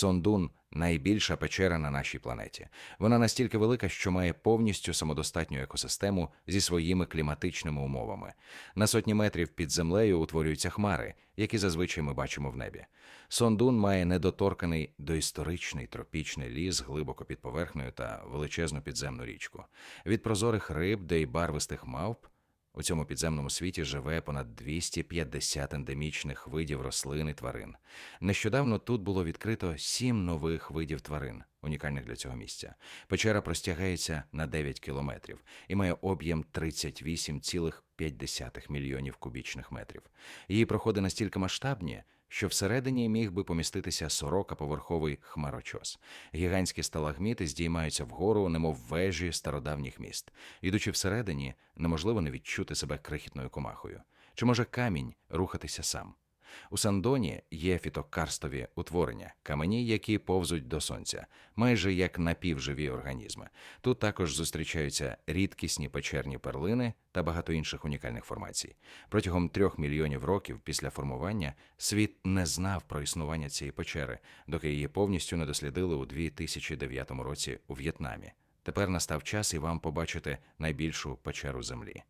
Сондун найбільша печера на нашій планеті. Вона настільки велика, що має повністю самодостатню екосистему зі своїми кліматичними умовами. На сотні метрів під землею утворюються хмари, які зазвичай ми бачимо в небі. Сондун має недоторканий доісторичний тропічний ліс глибоко під поверхнею та величезну підземну річку. Від прозорих риб до й барвистих мавп у цьому підземному світі живе понад 250 ендемічних видів рослин і тварин. Нещодавно тут було відкрито сім нових видів тварин, унікальних для цього місця. Печера простягається на 9 кілометрів і має об'єм 38,5 мільйонів кубічних метрів. Її проходи настільки масштабні, що всередині міг би поміститися сорокаповерховий хмарочос. Гігантські сталагміти здіймаються вгору, немов вежі стародавніх міст. Ідучи всередині, неможливо не відчути себе крихітною комахою. Чи може камінь рухатися сам? У Сандоні є фітокарстові утворення, камені, які повзуть до сонця, майже як напівживі організми. Тут також зустрічаються рідкісні печерні перлини та багато інших унікальних формацій. Протягом трьох мільйонів років після формування світ не знав про існування цієї печери, доки її повністю не дослідили у 2009 році у В'єтнамі. Тепер настав час і вам побачити найбільшу печеру землі.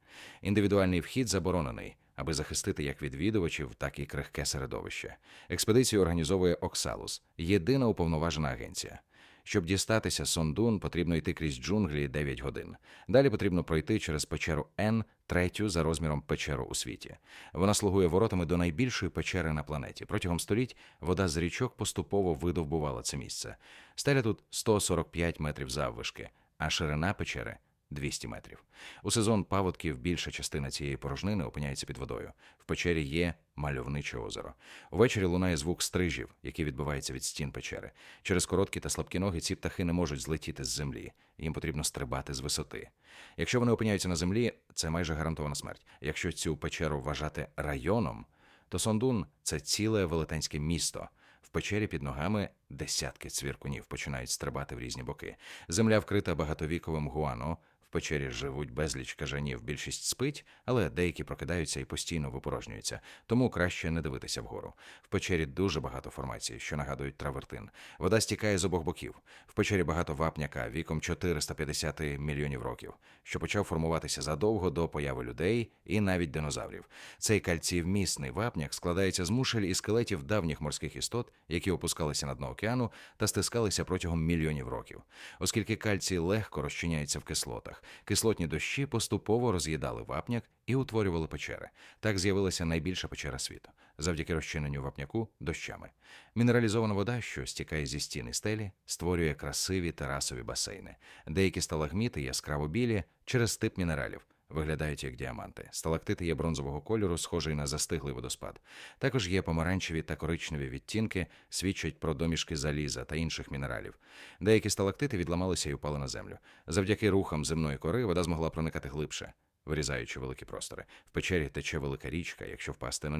Індивідуальний вхід заборонений, аби захистити як відвідувачів, так і крихке середовище. Експедицію організовує Оксалус, єдина уповноважена агенція. Щоб дістатися Сондун, потрібно йти крізь джунглі 9 годин. Далі потрібно пройти через печеру Н, третю за розміром печеру у світі. Вона слугує воротами до найбільшої печери на планеті. Протягом століть вода з річок поступово видовбувала це місце. Стеля тут 145 метрів заввишки, а ширина печери 200 метрів. У сезон паводків більша частина цієї порожнини опиняється під водою. В печері є мальовниче озеро. Увечері лунає звук стрижів, який відбивається від стін печери. Через короткі та слабкі ноги ці птахи не можуть злетіти з землі. Їм потрібно стрибати з висоти. Якщо вони опиняються на землі, це майже гарантована смерть. Якщо цю печеру вважати районом, то Сондун це ціле велетенське місто. В печері під ногами десятки цвіркунів починають стрибати в різні боки. Земля вкрита багатовіковим гуано. Печері живуть безліч кажанів, більшість спить, але деякі прокидаються і постійно випорожнюються, тому краще не дивитися вгору. В печері дуже багато формацій, що нагадують травертин. Вода стікає з обох боків. В печері багато вапняка віком 450 мільйонів років, що почав формуватися задовго до появи людей і навіть динозаврів. Цей кальцієвмісний вапняк складається з мушель і скелетів давніх морських істот, які опускалися на дно океану та стискалися протягом мільйонів років. Оскільки кальцій легко розчиняється в кислотах, кислотні дощі поступово роз'їдали вапняк і утворювали печери. Так з'явилася найбільша печера світу завдяки розчиненню вапняку дощами. Мінералізована вода, що стікає зі стіни стелі, створює красиві терасові басейни. Деякі сталагміти яскраво білі через тип мінералів. Виглядають як діаманти. Сталактити є бронзового кольору, схожий на застиглий водоспад. Також є помаранчеві та коричневі відтінки, свідчать про домішки заліза та інших мінералів. Деякі сталактити відламалися і впали на землю. Завдяки рухам земної кори вода змогла проникати глибше, вирізаючи великі простори. В печері тече велика річка. Якщо впасти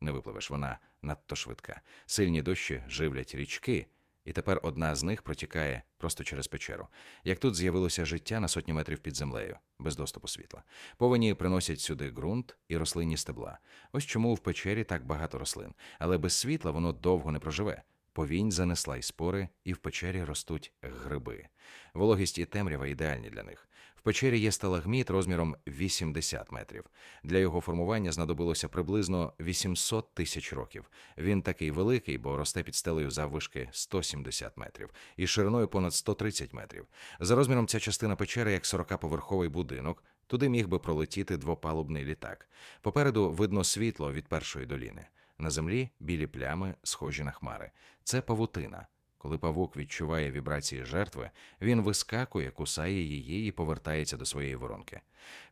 не випливеш, вона надто швидка. Сильні дощі живлять річки. І тепер одна з них протікає просто через печеру. Як тут з'явилося життя на сотні метрів під землею, без доступу світла. Повені приносять сюди ґрунт і рослинні стебла. Ось чому в печері так багато рослин. Але без світла воно довго не проживе. Повінь занесла й спори, і в печері ростуть гриби. Вологість і темрява ідеальні для них. Печері є сталагміт розміром 80 метрів. Для його формування знадобилося приблизно 800 тисяч років. Він такий великий, бо росте під стелею заввишки 170 метрів і шириною понад 130 метрів. За розміром ця частина печери як 40-поверховий будинок. Туди міг би пролетіти двопалубний літак. Попереду видно світло від першої доліни. На землі білі плями, схожі на хмари. Це павутина. Коли павук відчуває вібрації жертви, він вискакує, кусає її і повертається до своєї воронки.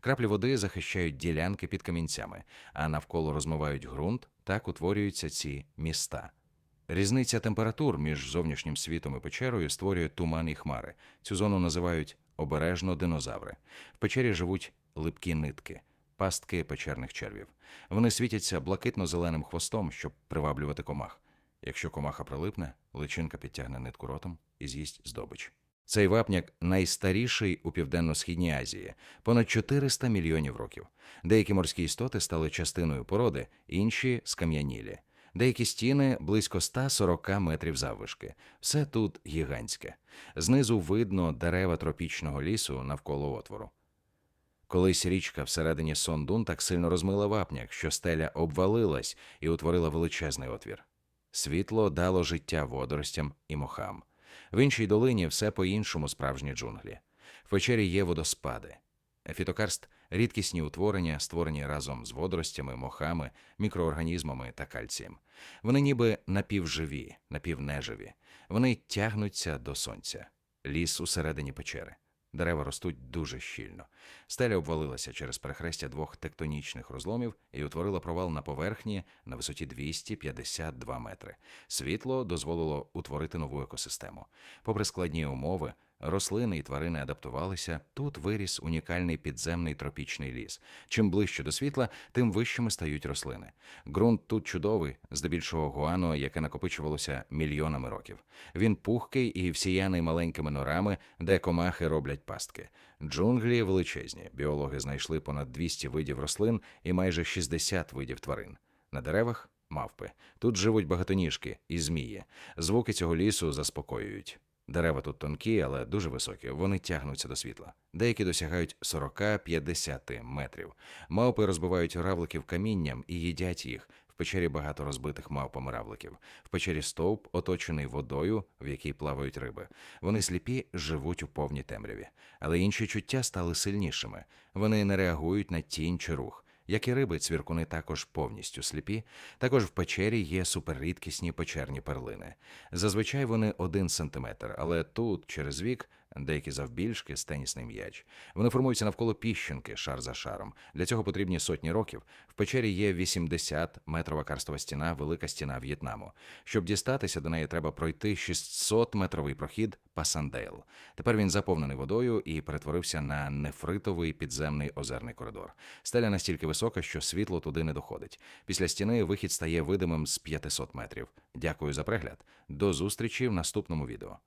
Краплі води захищають ділянки під камінцями, а навколо розмивають ґрунт, так утворюються ці міста. Різниця температур між зовнішнім світом і печерою створює туман і хмари. Цю зону називають обережно динозаври. В печері живуть липкі нитки, пастки печерних червів. Вони світяться блакитно-зеленим хвостом, щоб приваблювати комах. Якщо комаха прилипне, личинка підтягне нитку ротом і з'їсть здобич. Цей вапняк найстаріший у південно-східній Азії, понад 400 мільйонів років. Деякі морські істоти стали частиною породи, інші скам'янілі. Деякі стіни близько 140 метрів заввишки. Все тут гігантське. Знизу видно дерева тропічного лісу навколо отвору. Колись річка всередині Сондун так сильно розмила вапняк, що стеля обвалилась і утворила величезний отвір. Світло дало життя водоростям і мохам. В іншій долині все по-іншому справжні джунглі. В печері є водоспади. Фітокарст рідкісні утворення, створені разом з водоростями, мохами, мікроорганізмами та кальцієм. Вони ніби напівживі, напівнеживі. Вони тягнуться до сонця. Ліс усередині печери. Дерева ростуть дуже щільно. Стеля обвалилася через перехрестя двох тектонічних розломів і утворила провал на поверхні на висоті 252 метри. Світло дозволило утворити нову екосистему. Попри складні умови, рослини і тварини адаптувалися. Тут виріс унікальний підземний тропічний ліс. Чим ближче до світла, тим вищими стають рослини. Ґрунт тут чудовий, здебільшого гуано, яке накопичувалося мільйонами років. Він пухкий і всіяний маленькими норами, де комахи роблять пастки. Джунглі величезні. Біологи знайшли понад 200 видів рослин і майже 60 видів тварин. На деревах мавпи. Тут живуть багатоніжки і змії. Звуки цього лісу заспокоюють. Дерева тут тонкі, але дуже високі. Вони тягнуться до світла. Деякі досягають 40-50 метрів. Мавпи розбивають равликів камінням і їдять їх. В печері багато розбитих мавпами равликів. В печері стовп, оточений водою, в якій плавають риби. Вони сліпі, живуть у повній темряві. Але інші чуття стали сильнішими. Вони не реагують на тінь чи рух. Як і риби, цвіркуни також повністю сліпі. Також в печері є суперрідкісні печерні перлини. Зазвичай вони один сантиметр, але тут, через вік, деякі завбільшки з тенісний м'яч. Вони формуються навколо піщинки, шар за шаром. Для цього потрібні сотні років. В печері є 80 метрова карстова стіна, велика стіна В'єтнаму. Щоб дістатися до неї, треба пройти 600 метровий прохід Пасандейл. Тепер він заповнений водою і перетворився на нефритовий підземний озерний коридор. Стеля настільки висока, що світло туди не доходить. Після стіни вихід стає видимим з 500 метрів. Дякую за перегляд. До зустрічі в наступному відео.